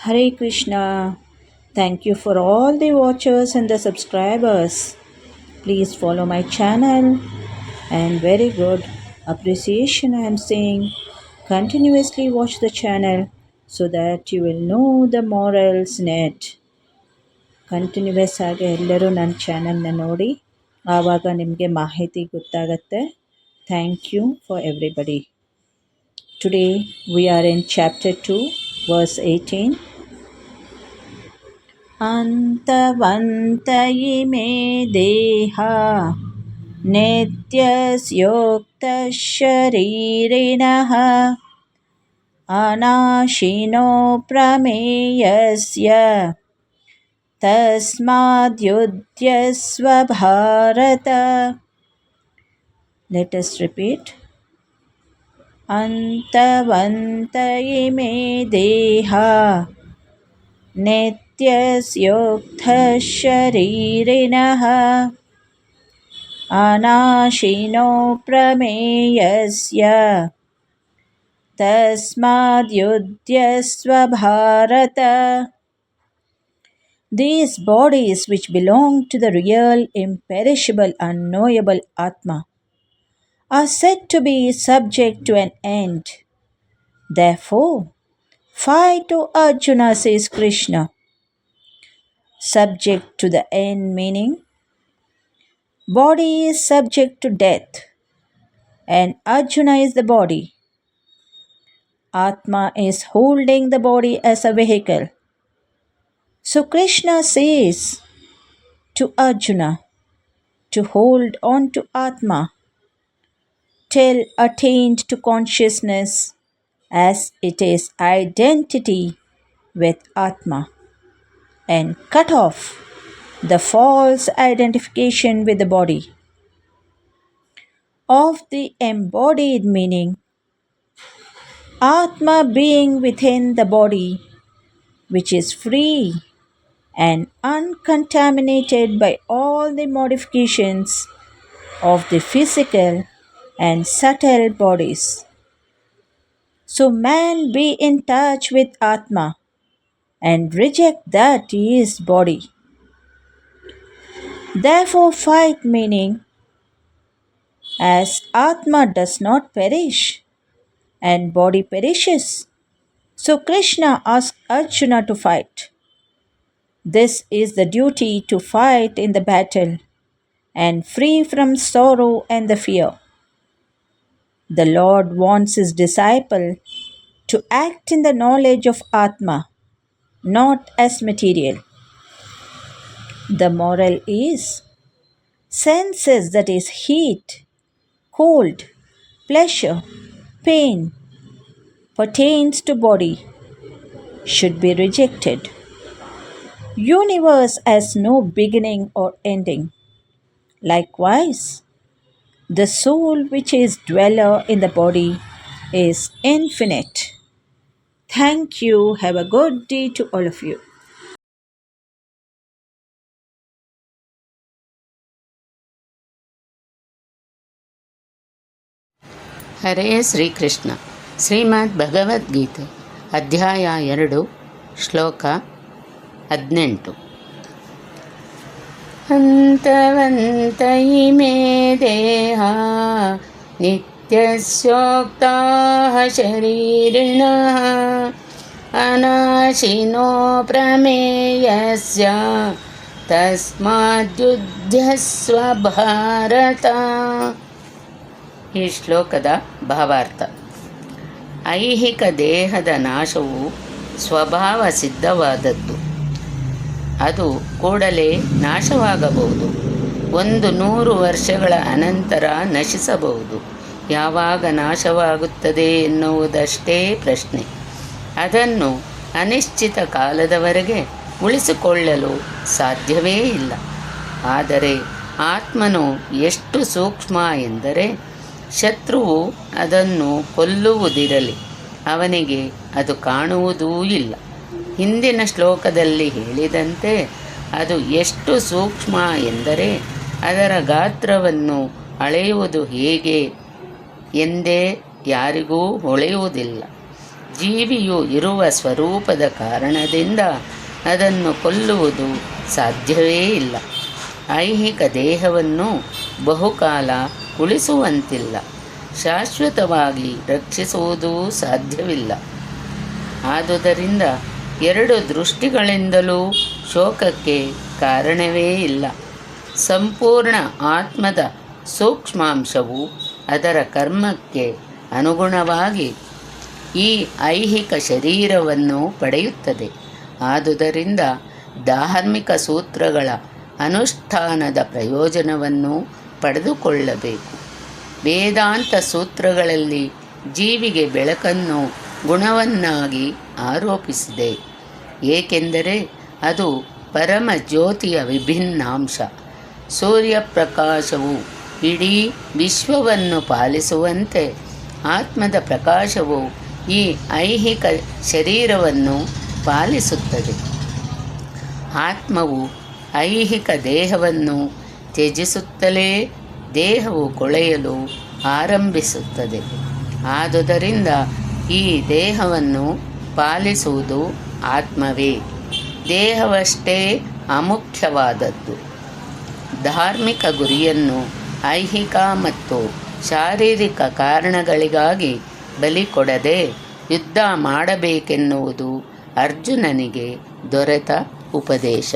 Hare Krishna. Thank you for all the watchers and the subscribers. Please follow my channel and very good appreciation I am saying. Continuously watch the channel so that you will know the morals net. Continues ಆಗಿ ಎಲ್ಲರೂ ನನ್ನ ಚಾನಲ್ನ ನೋಡಿ ಆವಾಗ ನಿಮಗೆ ಮಾಹಿತಿ ಗೊತ್ತಾಗತ್ತೆ thank you for everybody today we are in chapter two verse eighteen अन्तवन्त इमे देहा नित्यस्योक्तशरीरिणः अनाशिनो प्रमेयस्य तस्माद्युद्यस्व भारत लेटस् रिपीट् अन्तवन्त इमे देहा नित्य नित्यस्योक्तशरीरिणः अनाशिनो प्रमेयस्य तस्माद्युध्यस्व Bharat These bodies which belong to the real, imperishable, unknowable Atma are said to be subject to an end. Therefore, fight, O Arjuna, says Krishna. Subject to the end meaning body is subject to death, and Arjuna is the body. Atma is holding the body as a vehicle. So Krishna says to Arjuna to hold on to Atma till attained to consciousness as it is identity with Atma and cut off the false identification with the body. Of the embodied meaning, Atma being within the body, which is free and uncontaminated by all the modifications of the physical and subtle bodies. So man be in touch with Atma and reject that is body. Therefore fight meaning as Atma does not perish and body perishes. So Krishna asked Arjuna to fight. This is the duty to fight in the battle and free from sorrow and the fear. The Lord wants his disciple to act in the knowledge of Atma, not as material. The moral is senses that is heat, cold, pleasure, pain pertains to body should be rejected. Universe has no beginning or ending. Likewise, the soul which is dweller in the body is infinite. Thank you. Have a good day to all of you. ಹರೇ ಶ್ರೀಕೃಷ್ಣ ಶ್ರೀಮದ್ ಭಗವದ್ಗೀತೆ, ಅಧ್ಯಾಯ ಎರಡು, ಶ್ಲೋಕ ಹದಿನೆಂಟು ಹಂತವಂತ ಇಮೇ ದೇಹ ನಿತ್ಯಸ್ಯೋಕ್ತಾ ಶರೀರಿಣಃ ಅನಾಶಿನೋ ಪ್ರಮೇಯಸ್ಯ ತಸ್ಮಾದ್ಯುಧ್ಯಸ್ವ ಭಾರತ ಈ ಶ್ಲೋಕದ ಭಾವಾರ್ಥ. ಐಹಿಕ ದೇಹದ ನಾಶವು ಸ್ವಭಾವ ಸಿದ್ಧವಾದದ್ದು. ಅದು ಕೂಡಲೇ ನಾಶವಾಗಬಹುದು. ಒಂದು ನೂರು ವರ್ಷಗಳ ಅನಂತರ ನಶಿಸಬಹುದು. ಯಾವಾಗ ನಾಶವಾಗುತ್ತದೆ ಎನ್ನುವುದಷ್ಟೇ ಪ್ರಶ್ನೆ. ಅದನ್ನು ಅನಿಶ್ಚಿತ ಕಾಲದವರೆಗೆ ಉಳಿಸಿಕೊಳ್ಳಲು ಸಾಧ್ಯವೇ ಇಲ್ಲ. ಆದರೆ ಆತ್ಮನು ಎಷ್ಟು ಸೂಕ್ಷ್ಮ ಎಂದರೆ ಶತ್ರುವು ಅದನ್ನು ಕೊಲ್ಲುವುದಿರಲಿ, ಅವನಿಗೆ ಅದು ಕಾಣುವುದೂ ಇಲ್ಲ. ಹಿಂದಿನ ಶ್ಲೋಕದಲ್ಲಿ ಹೇಳಿದಂತೆ ಅದು ಎಷ್ಟು ಸೂಕ್ಷ್ಮ ಎಂದರೆ ಅದರ ಗಾತ್ರವನ್ನು ಅಳೆಯುವುದು ಹೇಗೆ ಎಂದೇ ಯಾರಿಗೂ ಹೊಳೆಯುವುದಿಲ್ಲ. ಜೀವಿಯು ಇರುವ ಸ್ವರೂಪದ ಕಾರಣದಿಂದ ಅದನ್ನು ಕೊಲ್ಲುವುದು ಸಾಧ್ಯವೇ ಇಲ್ಲ. ಐಹಿಕ ದೇಹವನ್ನು ಬಹುಕಾಲ ಉಳಿಸುವಂತಿಲ್ಲ. ಶಾಶ್ವತವಾಗಿ ರಕ್ಷಿಸುವುದೂ ಸಾಧ್ಯವಿಲ್ಲ. ಆದುದರಿಂದ ಎರಡು ದೃಷ್ಟಿಗಳಿಂದಲೂ ಶೋಕಕ್ಕೆ ಕಾರಣವೇ ಇಲ್ಲ. ಸಂಪೂರ್ಣ ಆತ್ಮದ ಸೂಕ್ಷ್ಮಾಂಶವು ಅದರ ಕರ್ಮಕ್ಕೆ ಅನುಗುಣವಾಗಿ ಈ ಐಹಿಕ ಶರೀರವನ್ನು ಪಡೆಯುತ್ತದೆ. ಆದುದರಿಂದ ಧಾರ್ಮಿಕ ಸೂತ್ರಗಳ ಅನುಷ್ಠಾನದ ಪ್ರಯೋಜನವನ್ನು ಪಡೆದುಕೊಳ್ಳಬೇಕು. ವೇದಾಂತ ಸೂತ್ರಗಳಲ್ಲಿ ಜೀವಿಗೆ ಬೆಳಕನ್ನು ಗುಣವನ್ನಾಗಿ ಆರೋಪಿಸಿದೆ. ಏಕೆಂದರೆ ಅದು ಪರಮ ಜ್ಯೋತಿಯ ವಿಭಿನ್ನಾಂಶ. ಸೂರ್ಯಪ್ರಕಾಶವು ಇಡೀ ವಿಶ್ವವನ್ನು ಪಾಲಿಸುವಂತೆ ಆತ್ಮದ ಪ್ರಕಾಶವು ಈ ಐಹಿಕ ಶರೀರವನ್ನು ಪಾಲಿಸುತ್ತದೆ. ಆತ್ಮವು ಐಹಿಕ ದೇಹವನ್ನು ತ್ಯಜಿಸುತ್ತಲೇ ದೇಹವು ಕೊಳೆಯಲು ಆರಂಭಿಸುತ್ತದೆ. ಆದುದರಿಂದ ಈ ದೇಹವನ್ನು ಪಾಲಿಸುವುದು ಆತ್ಮವೇ. ದೇಹವಷ್ಟೇ ಅಮುಖ್ಯವಾದದ್ದು. ಧಾರ್ಮಿಕ ಗುರಿಯನ್ನು ಐಹಿಕ ಮತ್ತು ಶಾರೀರಿಕ ಕಾರಣಗಳಿಗಾಗಿ ಬಲಿ ಕೊಡದೆ ಯುದ್ಧ ಮಾಡಬೇಕೆನ್ನುವುದು ಅರ್ಜುನನಿಗೆ ದೊರೆತ ಉಪದೇಶ.